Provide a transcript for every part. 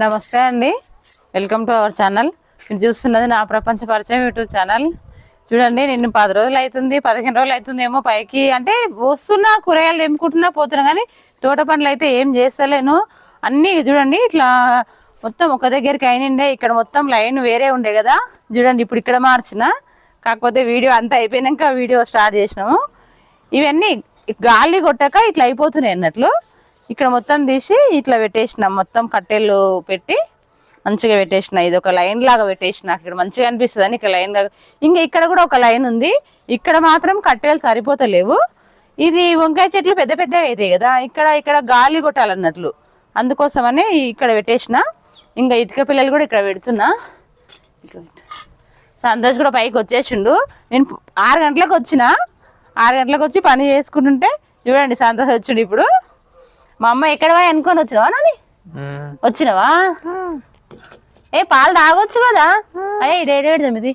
నమస్తే అండి. Welcome to our channel మీరు చూస్తున్నది నా ప్రపంచ పరిచయం యూట్యూబ్ ఛానల్ చూడండి నిన్ను పది రోజులు అవుతుంది పదిహేను రోజులు అవుతుందేమో పైకి. అంటే వస్తున్నా కూరగాయలు తెంపుకుంటున్నా పోతున్నా కానీ తోట పనులు అయితే ఏం చేస్తలేను. అన్నీ చూడండి ఇట్లా మొత్తం ఒక దగ్గరికి అయినండే. ఇక్కడ మొత్తం లైన్ వేరే ఉండే కదా. చూడండి ఇప్పుడు ఇక్కడ మార్చిన. కాకపోతే వీడియో అంతా అయిపోయినాక వీడియో స్టార్ట్ చేసినాము. ఇవన్నీ గాలి కొట్టాక ఇట్లా అయిపోతున్నాయి అన్నట్లు. ఇక్కడ మొత్తం తీసి ఇట్లా పెట్టేసిన మొత్తం కట్టెలు పెట్టి మంచిగా పెట్టేసిన. ఇది ఒక లైన్ లాగా పెట్టేసిన. ఇక్కడ మంచిగా అనిపిస్తుంది అని ఇక్కడ లైన్ లాగా. ఇంకా ఇక్కడ కూడా ఒక లైన్ ఉంది. ఇక్కడ మాత్రం కట్టెలు సరిపోతలేవు. ఇది వంకాయ చెట్లు పెద్ద పెద్ద అవుతాయి కదా. ఇక్కడ ఇక్కడ గాలి కొట్టాలన్నట్లు. అందుకోసమని ఇక్కడ పెట్టేసిన. ఇంకా ఇటుక పిల్లలు కూడా ఇక్కడ పెడుతున్నా. సంతోష్ కూడా పైకి వచ్చేసిండు. నేను ఆరు గంటలకు వచ్చిన. ఆరు గంటలకు వచ్చి పని చేసుకుంటుంటే చూడండి సంతోష్ వచ్చిండు ఇప్పుడు. మా అమ్మ ఎక్కడ పోయి అనుకొని వచ్చినావా నాని వచ్చినావా? ఏ పాలు తాగొచ్చు కదా? అయ్యే ఇదేడు ఏడు తొమ్మిది.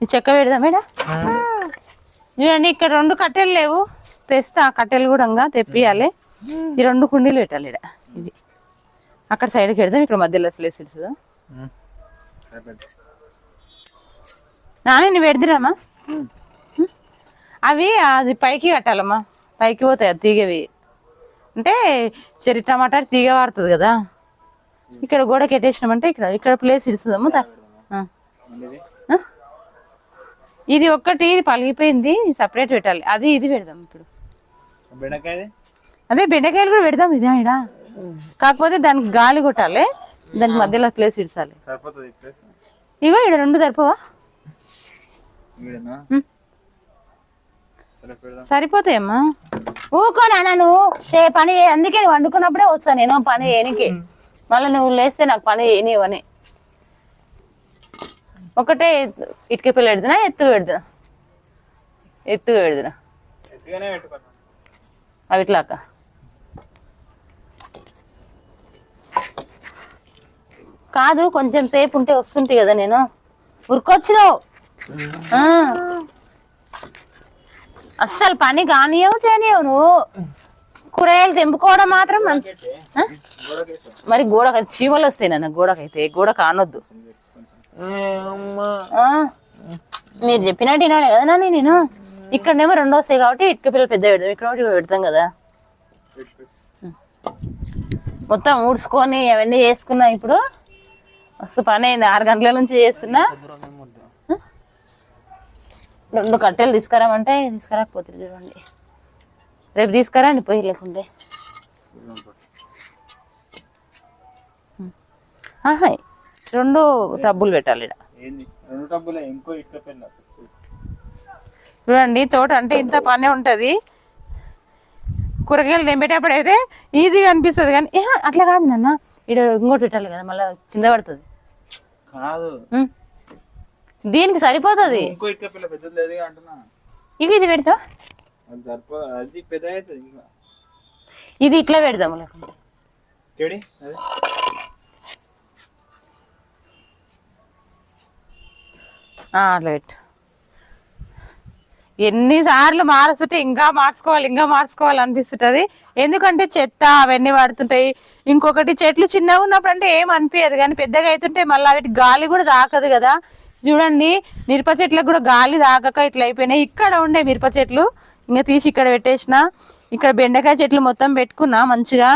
ఈ చెక్క పెడదా మేడం చూడండి ఇక్కడ రెండు కట్టెలు లేవు. తెస్తా ఆ కట్టెలు కూడా ఇంకా తెప్పియాలి. ఈ రెండు కుండీలు పెట్టాలి ఈడ ఇవి. అక్కడ సైడ్కి పెడదాం ఇక్కడ మధ్యలో ప్లేస్ ఇడుస్తుందా నాని నువ్వు పెడదిరామా? అవి అది పైకి కట్టాలమ్మా. పైకి పోతాయి అది తీగవి. అంటే చెరి టమాటా తీగ వాడుతుంది కదా. ఇక్కడ గోడ కట్టేసినామంటే ఇక్కడ ఇక్కడ ప్లేస్ ఇస్తుందమ్మా? ఇది ఒక్కటి ఇది పలిగిపోయింది సపరేట్ పెట్టాలి. అది ఇది పెడదాం ఇప్పుడు. అదే బెండకాయలు కూడా పెడదాం ఇదే ఇడ కాకపోతే దానికి గాలి కొట్టాలి దానికి మధ్యలో ప్లేస్ ఇడ్చాలి ఇగో ఇక్కడ రెండు సరిపోవా వీడేనా ఉమ్. సరే పెడదాం సరిపోతాయమ్మా. ఊకో నాన్న నువ్వు చే పని అందుకే నువ్వు వండుకున్నప్పుడే వస్తాను నేను పని చేయనికి. మళ్ళీ నువ్వు లేస్తే నాకు పని చేయనివని ఒకటే ఇటుక పిల్ల పెడుతున్నా ఎత్తు పెడుతున్నా. ఎత్తు పెడుతున్నా. అవి ఇట్లాక కాదు కొంచెం సేపు ఉంటే వస్తుంటే కదా నేను. ఉరికొచ్చినావు. అస్సలు పని కానియవు చేయనియవు నువ్వు కూరగాయలు తెంపుకోవడం మాత్రం? మరి గోడ చీమలు వస్తాయి నాన్న గోడకైతే గోడ కానొద్దు. మీరు చెప్పినట్టు వినాలి కదా నాని నేను. ఇక్కడనేమో రెండు వస్తాయి కాబట్టి ఇటుక పిల్లలు పెద్ద పెడతాం ఇక్కడ ఒకటి పెడతాం కదా. మొత్తం ఊడ్చుకొని అవన్నీ చేసుకున్నా ఇప్పుడు. మస్తు పని అయింది ఆరు గంటల నుంచి చేస్తున్నా. రెండు కట్టెలు తీసుకురామంటే తీసుకురాకపోతే చూడండి. రేపు తీసుకురండి పోయి లేకుంటే. రెండు టబ్బులు పెట్టాలి చూడండి తోట అంటే ఇంత పనే ఉంటుంది. కూరగాయలు తెంపేటప్పుడు అయితే ఈజీగా అనిపిస్తుంది కానీ అట్లా కాదు నాన్న. ఇక్కడ ఇంకోటి పెట్టాలి కదా మళ్ళీ కింద పడుతుంది. కాదు. దీనికి సరిపోతుంది. ఇంకో ఇటుక పిల్ల పెద్దది లేదు అంటున్నా. ఇవి ఇది పెడతా అది సరిపో అది పెద్ద అవుతుంది ఇంకా. ఇది ఇట్లా పెడదాము లేకుంటే. చెడి అది. ఆ, అట్లా పెట్టు. ఎన్నిసార్లు మారుస్తుంటే ఇంకా మార్చుకోవాలి ఇంకా మార్చుకోవాలి అనిపిస్తుంటది. ఎందుకంటే చెత్త అవన్నీ పడుతుంటాయి. ఇంకొకటి చెట్లు చిన్నగా ఉన్నప్పుడు అంటే ఏం అనిపించదు కానీ పెద్దగా అవుతుంటే మళ్ళీ వీటి గాలి కూడా తాకదు కదా. చూడండి మిరప చెట్లకు కూడా గాలి తాకక ఇట్లా అయిపోయినాయి. ఇక్కడ ఉండే మిరప చెట్లు ఇంకా తీసి ఇక్కడ పెట్టేసిన. ఇక్కడ బెండకాయ చెట్లు మొత్తం పెట్టుకున్నా మంచిగా.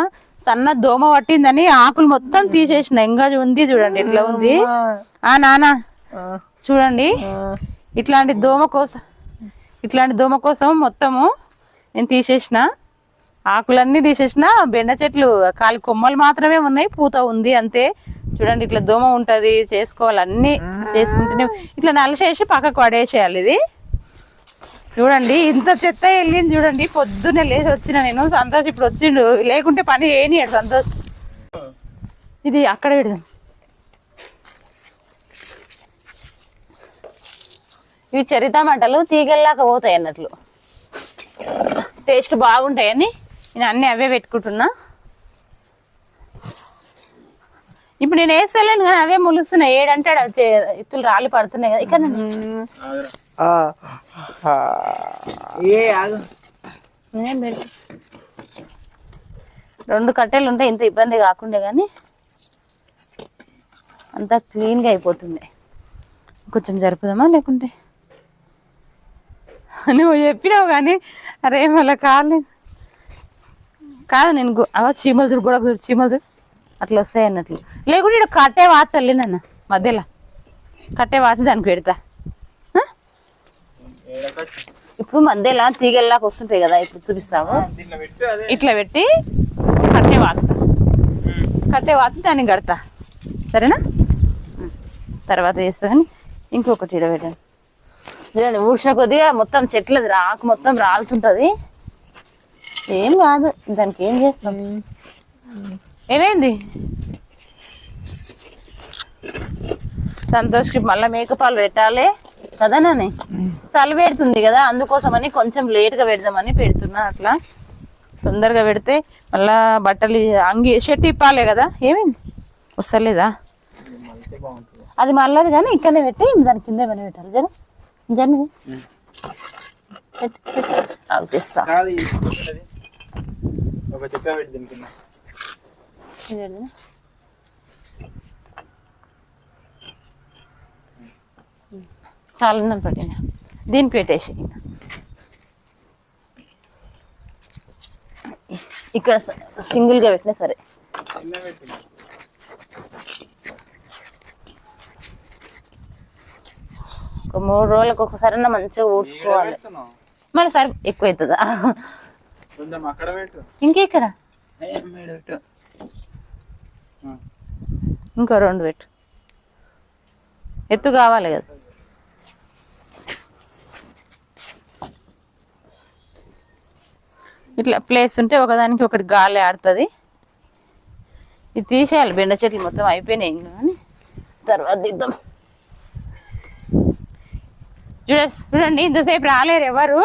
సన్న దోమ పట్టిందని ఆకులు మొత్తం తీసేసిన. ఇంకా ఉంది చూడండి ఎట్లా ఉంది. ఆ నానా చూడండి. ఇట్లాంటి దోమ కోసం ఇట్లాంటి దోమ కోసం మొత్తము నేను తీసేసిన. ఆకులన్నీ తీసేసిన. బెండ చెట్లు కాలి కొమ్మలు మాత్రమే ఉన్నాయి పూత ఉంది అంతే. చూడండి ఇట్లా దోమ ఉంటది చేసుకోవాలి అన్ని చేసుకుంటేనే. ఇట్లా నలసేసి పక్కకు పడేసేయాలి ఇది. చూడండి ఇంత చెత్త వెళ్ళింది చూడండి పొద్దున్నే లేచి వచ్చిన నేను. సంతోష్ ఇప్పుడు వచ్చిండు. లేకుంటే పని ఏనియాడు సంతోష్. ఇది అక్కడ పెడదాం. ఇవి చెర్రీ టమాటాలు తీగల్లాగా పోతాయి అన్నట్లు. టేస్ట్ బాగుంటాయని నేను అన్ని అవే పెట్టుకుంటున్నా. ఇప్పుడు నేను వేస్తలేను కానీ అవే ములుస్తున్నాయి. ఏడంటాడు ఇత్తులు రాళ్ళు పడుతున్నాయి కదా. ఇక్కడ రెండు కట్టెలు ఉంటే ఇంత ఇబ్బంది కాకుండే కానీ అంతా క్లీన్గా అయిపోతుండే. కొంచెం జరుపుదామా లేకుంటే? నువ్వు చెప్పినావు కానీ అరే మళ్ళీ కాలేదు కాదు నేను అగో చీమలు చూడు కూడా చూడు చీమలు చూడు. అట్లా వస్తాయి అన్నట్లు. లేకుంటే ఇక్కడ కట్టే వాత తల్లి నన్ను మధ్యలో. కట్టే వాత దానికి పెడతా. ఇప్పుడు మధ్యలో తీగల్లాగా వస్తుంటాయి కదా ఇప్పుడు చూపిస్తావు? ఇట్లా పెట్టి కట్టే వాత. కట్టే వాత దాన్ని కడతా. సరేనా? తర్వాత చేస్తా కానీ ఇంకొకటి ఇడ పెట్టండి. చూడండి ఊడ్చిన కొద్దిగా మొత్తం చెట్లది రాకు మొత్తం రాలుతుంటుంది ఏం కాదు దానికి ఏం చేస్తాం? ఏమైంది సంతోష్కి మళ్ళీ మేకపాలు పెట్టాలి. కదా నాని? చలి పెడుతుంది కదా అందుకోసమని కొంచెం లేట్గా పెడదామని పెడుతున్నా అట్లా. తొందరగా పెడితే మళ్ళా బట్టలు అంగి షర్ట్ ఇప్పాలే కదా ఏమైంది? వస్తలేదా? అది మళ్ళది కానీ ఇక్కడనే పెట్టి దాని కింద ఏమైనా పెట్టాలి జర జన్ పెట్టు. ఆగు, చేస్తా కాదు ఈ చెక్కది. ఒక చెక్క పెట్టి దీని కింద ఇది పెడదామా? చాలా ఉందని పట్టిన దీనికి పెట్టేసి ఇక్కడ స- సింగిల్గా పెట్టినా సరే ఒక మూడు రోజులకు ఒకసారి మంచిగా ఊడ్చుకోవాలి మళ్ళీ సరే ఎక్కువ అవుతుందా ఇంకెక్కడ ఇంకో రెండు పెట్టు. ఎత్తు కావాలి కదా. ఇట్లా ప్లేస్ ఉంటే ఒకదానికి ఒకటి గాలి ఆడుతుంది. ఇది తీసేయాలి బెండ చెట్లు మొత్తం అయిపోయినాయి కానీ. తర్వాత దిద్దాం. చూడ చూడండి ఇంతసేపు రాలేరు ఎవరు.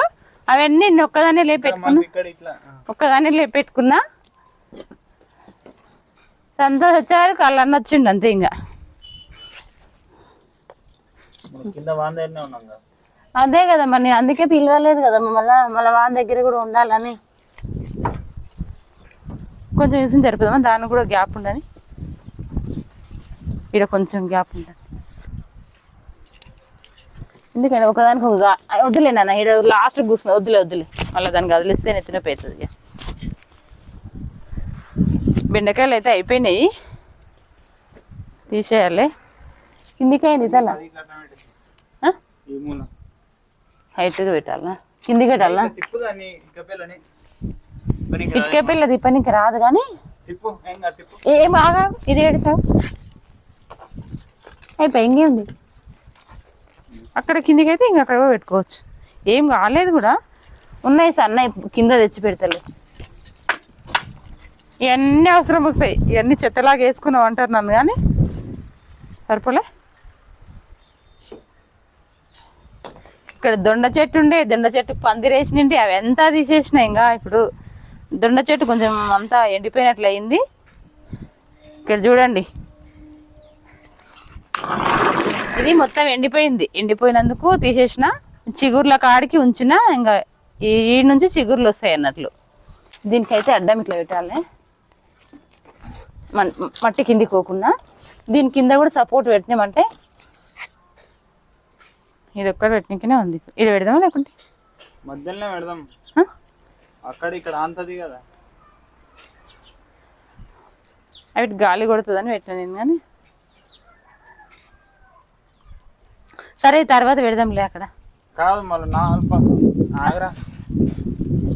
అవన్నీ నేను ఒక్కదాన్నే లేపెట్టుకున్నా ఒక్కదాన్ని లేపెట్టుకున్నా సంతోష్ వచ్చారు కళ్ళన్న వచ్చిండు అంతే ఇంకా వాన్ అదే కదా మరి నేను అందుకే పిలవలేదు కదా మళ్ళీ మళ్ళీ వాళ్ళ దగ్గర కూడా ఉండాలని. కొంచెం విషయం జరుపుదామా దానికి కూడా గ్యాప్ ఉండని ఇక్కడ కొంచెం గ్యాప్ ఉంటుంది ఎందుకంటే ఒకదానికి ఒక వద్దులే నాన్న ఇక్కడ లాస్ట్ కూర్చున్నా వద్దులే వద్దులే. మళ్ళీ దానికి వదిలిస్తే నెత్తిన పోతుంది. బెండకాయలు అయితే అయిపోయినాయి. తీసేయాలి. కిందికి అయింది తల హైట్గా పెట్టాలా? కిందికి పెట్టాలా? తిప్పు దాన్ని పిల్ల తిప్పనికి రాదు కానీ ఏం బాగా ఇది పెడతావు. అయిపోయి ఇంకేంది అక్కడ కిందికి అయితే ఇంకా అక్కడ పెట్టుకోవచ్చు. ఏం కాలేదు కూడా. ఉన్నాయి సన్న కింద తెచ్చి పెడతలేదు ఇవన్నీ అవసరం వస్తాయి ఇవన్నీ చెత్తలాగా వేసుకున్నావు అంటారు నన్ను కానీ? సరిపోలే? ఇక్కడ దొండ చెట్టు ఉండే దొండ చెట్టు పందిరేసినండి అవి ఎంత తీసేసినాయి ఇంకా ఇప్పుడు దొండ చెట్టు కొంచెం అంతా ఎండిపోయినట్లు అయింది. ఇక్కడ చూడండి. ఇది మొత్తం ఎండిపోయింది. ఎండిపోయినందుకు తీసేసిన. చిగుర్ల కాడికి ఉంచిన. ఇంకా ఈ నుంచి చిగుర్లు వస్తాయి అన్నట్లు. దీనికైతే అడ్డం ఇట్లా పెట్టాలి. మట్టి కిందికి పోకుండా దీని కింద కూడా సపోర్ట్ పెట్టినామంటే ఇది ఒక్కడ పెట్టినకనే ఉంది. ఇది పెడదామా లేకుంటే? మధ్యలోనే పెడదాం? అక్కడ ఇక్కడ అంతది కదా. అవి గాలి కొడుతుందని పెట్టిన నేను కానీ సరే తర్వాత పెడదాంలే అక్కడ. కాదు మళ్ళీ నా అల్ఫా. ఆగరా.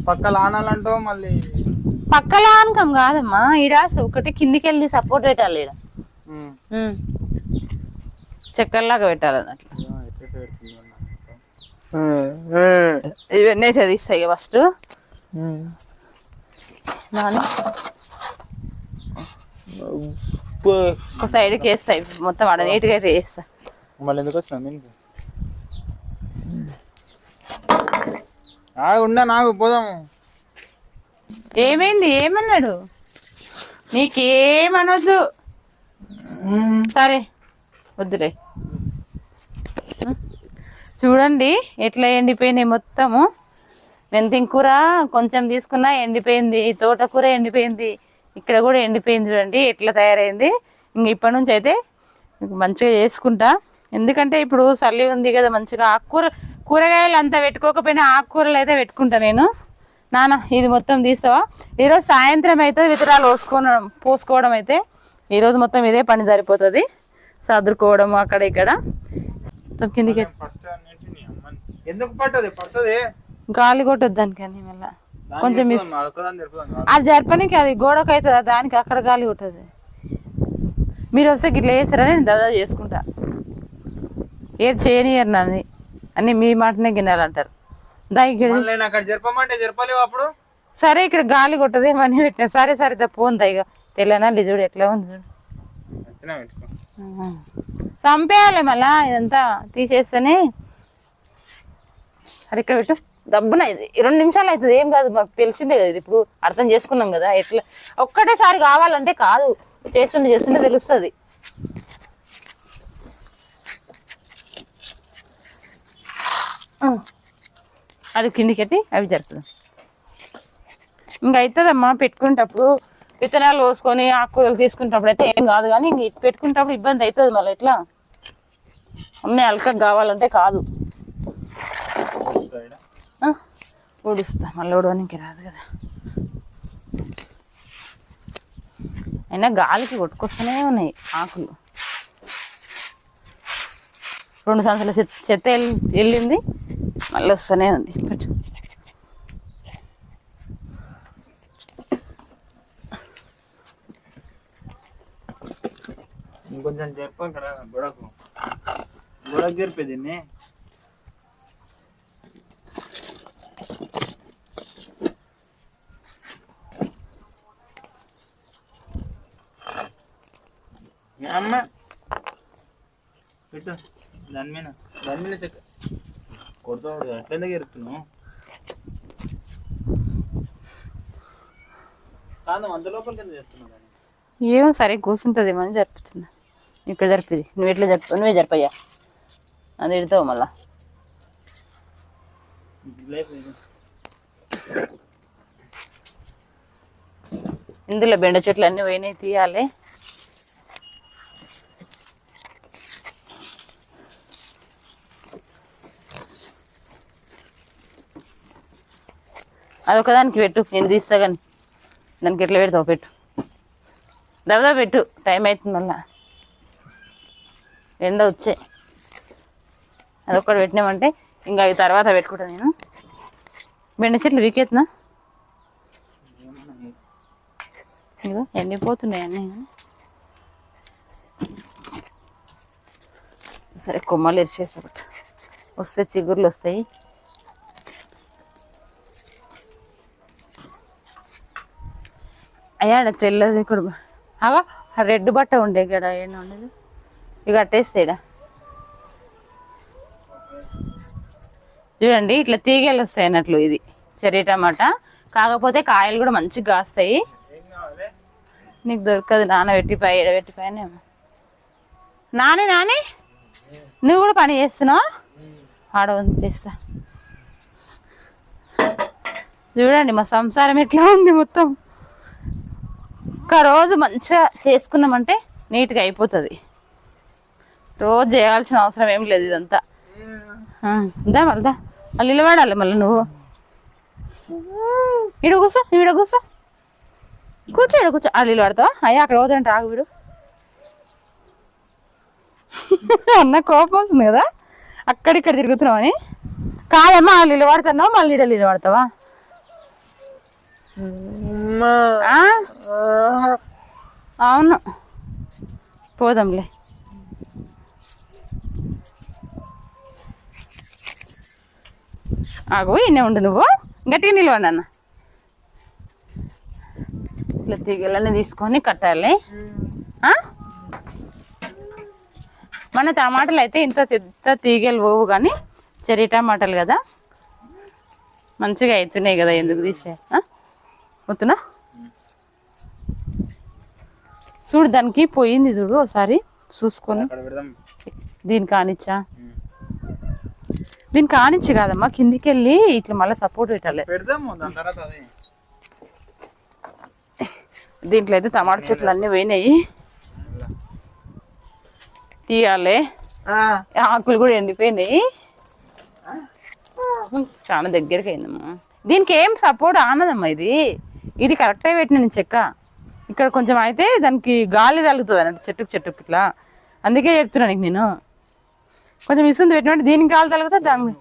పక్క లానాలంటావు మళ్ళీ పక్కలా అనకం కాదమ్మా. ఈడ ఒకటి కిందికి వెళ్ళి సపోర్ట్ పెట్టాలి ఈడ. చక్కర్లాగా పెట్టాలి అన్నట్లు. ఇవన్నీ తీస్తాయి ఫస్ట్. దాని ఒక సైడ్కి వేస్తాయి. మొత్తం ఆడ నీట్గా అయితే వేస్తా. మళ్ళీ ఎందుకు వచ్చినా మీకు ఆగు ఉన్నా నాకు పోదాము. ఏమైంది? ఏమన్నాడు? నీకేమనొద్దు. సరే వద్దులే. చూడండి ఎట్లా ఎండిపోయినాయి మొత్తము. మెంతిం కూర కొంచెం తీసుకున్నా ఎండిపోయింది. తోటకూర ఎండిపోయింది. ఇక్కడ కూడా ఎండిపోయింది చూడండి ఎట్లా తయారైంది. ఇంక ఇప్పటి నుంచి అయితే మంచిగా చేసుకుంటా. ఎందుకంటే ఇప్పుడు చలి ఉంది కదా మంచిగా. ఆకుకూర కూరగాయలు అంతా పెట్టుకోకపోయినా ఆకుకూరలు అయితే పెట్టుకుంటా నేను. నాన్న ఇది మొత్తం తీస్తావా? ఈరోజు సాయంత్రం అయితే విత్తనాలు పోసుకోవడం పోసుకోవడం అయితే ఈరోజు మొత్తం ఇదే పని సరిపోతుంది. సర్దుకోవడం అక్కడ ఇక్కడ. మొత్తం కిందికి ఎందుకు పట్టదు? పడుతుంది. గాలి కొట్టద్దు దానికని మళ్ళీ. కొంచెం మిస్ అది జరపనికి అది గోడకు అవుతుంది? దానికి అక్కడ గాలి కొట్టదు. మీరు వస్తే గిట్ల వేసారని నేను దాదా చేసుకుంటా. ఏది చేయనియరు నన్ను. అన్ని మీ మాటనే గినాలంటారు. దా ఇక్కడ అక్కడ జరపమంటే జరపలేవు అప్పుడు? సరే ఇక్కడ గాలి కొట్టదు ఏమని పెట్టిన. సరే సరే దా ఇక తెల్లనా చూడు ఎట్లా ఉంది చూడు. చంపేయాలి మళ్ళా ఇదంతా తీసేస్తేనే. సరే ఇక్కడ పెట్టు. దబ్బున ఇది. రెండు నిమిషాలు అవుతుంది. ఏం కాదు మాకు తెలిసిందే కదా ఇది. ఇప్పుడు అర్థం చేసుకున్నాం కదా ఎట్లా. ఒక్కటేసారి కావాలంటే కాదు. చేస్తుంటే చేస్తుంటే తెలుస్తుంది. ఆ. అది కిందికెట్టి అవి జరుగుతుంది. ఇంకా అవుతుందమ్మా పెట్టుకునేటప్పుడు విత్తనాలు పోసుకొని ఆకుకూరలు తీసుకునేటప్పుడు అయితే ఏం కాదు కానీ ఇంక పెట్టుకునేటప్పుడు ఇబ్బంది అవుతుంది మళ్ళీ ఎట్లా? అన్నీ అలకగా కావాలంటే కాదు. ఊడుస్తా మళ్ళీ ఊడవడానికి రాదు కదా. అయినా గాలికి కొట్టుకొస్తూనే ఉన్నాయి ఆకులు. రెండు సంవత్సరాల చెత్త చెత్త వెళ్ళి- వెళ్ళింది మళ్ళీ వస్తూనే ఉంది ఇంకొంచెం చెప్పు కదా గొడవకు. గొడవకు జరిపే దీన్ని. అమ్మ? పెట్టు. దాని మీద. దాని మీద చెక్క కొడతాడు దాన్ని? ఏమో సరే కూర్చుంటుంది అని జరుపుతున్నా. ఇక్కడ జరిపేది నువ్వు ఎట్లా జరుపు నువ్వే జరపయ్యా. అది ఎడతావు మళ్ళా. ఇందులో బెండ చెట్లు అన్నీ పోయినాయి తీయాలి. అదొకదానికి పెట్టు నేను తీస్తా కానీ దానికి ఎట్లా పెడతావు పెట్టు. దబదా పెట్టు టైం అవుతుంది మళ్ళా. ఎండ వచ్చే. అదొక్కటి పెట్టినామంటే ఇంకా అవి తర్వాత పెట్టుకుంటా నేను. బెండ చెట్లు వీకెత్తునా ఎన్ని ఎండిపోతున్నాయి అన్నీ? సరే కొమ్మలు ఇరిచేసి ఒకటి. వస్తే చిగుర్లు వస్తాయి. అయ్యాడ తెల్లది ఇక్కడ. అగా రెడ్ బట్ట ఉండే ఇక్కడ ఏమి ఉండదు? ఇక అట్టేస్తాడా చూడండి ఇట్లా తీగలు వస్తాయి అన్నట్లు ఇది. Cherry tomato. కాకపోతే కాయలు కూడా మంచిగా కాస్తాయి. నీకు దొరకదు నాన్న పై ఎడబెట్టి పైన నానే నాని? నువ్వు కూడా పని చేస్తున్నావు? ఆడ చేస్తా. చూడండి మా సంసారం ఎట్లా ఉంది మొత్తం. ఒక రోజు మంచిగా చేసుకున్నామంటే నీట్గా అయిపోతుంది. రోజు చేయాల్సిన అవసరం ఏం లేదు ఇదంతా. ఇందా దా మళ్ళా మళ్ళీ నిలబడాలి మళ్ళీ నువ్వు. ఈడ కూర్చో ఈడ కూర్చో. కూర్చో ఇడ కూర్చో. అల్లు పడతావా అయ్యా అక్కడ పోతుంటే ఆగు వీడు. అన్న కోపం వస్తుంది కదా? అక్కడిక్కడ తిరుగుతున్నావు అని. కాదమ్మా వాళ్ళు పడుతున్నావు మళ్ళీ ఇడ ఇల్లు పడతావా అవును. పోదాంలే. ఆగు ఇన్నే ఉండు నువ్వు. గట్టిగా నిలవండి అన్న ఇట్లా తీగలన్నీ తీసుకొని కట్టాలి? మన టమాటాలు అయితే ఇంత పెద్ద తీగలు పోవు కానీ చెర్రీ టమాటాలు కదా. మంచిగా అవుతున్నాయి కదా ఎందుకు తీసే? వస్తున్నా చూడు దానికి పోయింది చూడు ఒకసారి. చూసుకొని. దీనికి కానిచ్చా? దీని కానించి కాదమ్మా కిందికి వెళ్ళి ఇట్లా మళ్ళీ సపోర్ట్ పెట్టాలి. దాని దీంట్లో అయితే టమాటా చెట్లు అన్నీ పోయినాయి. తీయాలి. ఆకులు కూడా ఎండిపోయినాయి. చాలా దగ్గరికి అయిందమ్మా. దీనికి ఏం సపోర్ట్ ఆనదమ్మా ఇది? ఇది కరెక్టే పెట్టిన నేను చెక్క. ఇక్కడ కొంచెం అయితే దానికి గాలి తగులుతుంది అన్నట్టు చెట్టుకు చెట్టుకు ఇట్లా. అందుకే చెప్తున్నా నీకు నేను. కొంచెం ఇస్తుంది పెట్టినట్టు దీనికి గాలి తగులుతుంది దాని.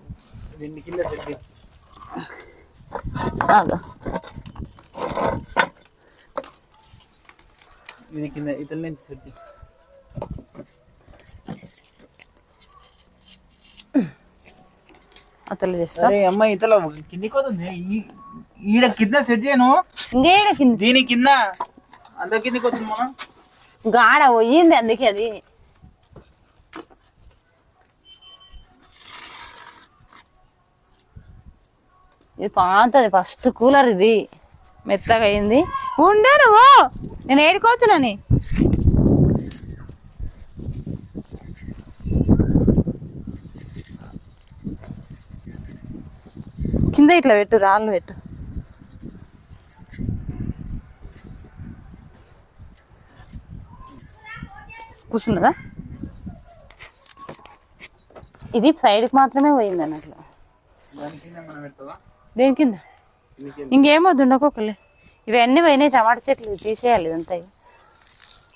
ఇది కింద ఇతల నుంచి సెట్ అతలు చేస్తా. సరే అమ్మ ఇతల కిందికి పోతుంది. ఈడ కింద సెట్ చేయను. ఇంకేడ కింద. దీని కింద. అంత కిందికి వస్తుంది మనం గాడ పోయింది అందుకే అది. ఇది పాతది ఫస్ట్ కూలర్ ఇది. మెత్తగా అయింది. ఉండే నువ్వు. నేను ఏడుకోవచ్చునని కింద ఇట్లా పెట్టు రాళ్ళు పెట్టు. కూర్చున్నదా? ఇది సైడ్కి మాత్రమే పోయింది అన్నట్లు. దాని కింద ఇంకేమొద్దు ఉండకోకలే ఇవన్నీ పోయినాయి టమాటా చెట్లు తీసేయాలి ఇదంతా.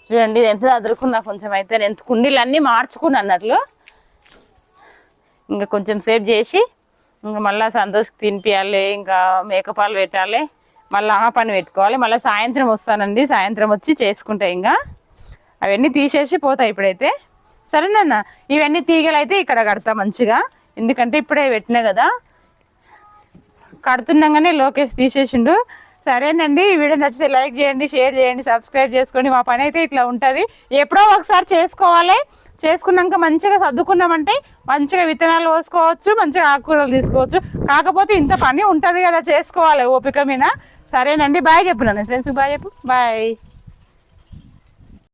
చూడండి ఇది ఎంత చదువుకున్నా కొంచెం అయితే నేను ఎంత కుండీలు అన్నీ మార్చుకున్నా అన్నట్లు. ఇంకా కొంచెం సేపు చేసి ఇంకా మళ్ళీ సంతోష్కి తినిపించాలి ఇంకా మేకపాలు పెట్టాలి మళ్ళీ ఆ పని పెట్టుకోవాలి మళ్ళీ సాయంత్రం వస్తానండి సాయంత్రం వచ్చి చేసుకుంటా ఇంకా. అవన్నీ తీసేసి పోతాయి ఇప్పుడైతే. సరేనన్న ఇవన్నీ తీగలు అయితే ఇక్కడ కడతా మంచిగా. ఎందుకంటే ఇప్పుడే పెట్టినా కదా. కడుతున్నాగానే లోకేష్ తీసేసిండు. సరేనండి ఈ వీడియో నచ్చితే లైక్ చేయండి షేర్ చేయండి సబ్స్క్రైబ్ చేసుకోండి. మా పని అయితే ఇట్లా ఉంటుంది. ఎప్పుడో ఒకసారి చేసుకోవాలి. చేసుకున్నాక మంచిగా సర్దుకున్నామంటే మంచిగా విత్తనాలు పోసుకోవచ్చు మంచిగా ఆకుకూరలు తీసుకోవచ్చు. కాకపోతే ఇంత పని ఉంటుంది కదా చేసుకోవాలి ఓపిక మీద. సరేనండి బాయ్ చెప్పు నన్ను. ఫ్రెండ్స్కి బాయ్ చెప్పు. బాయ్.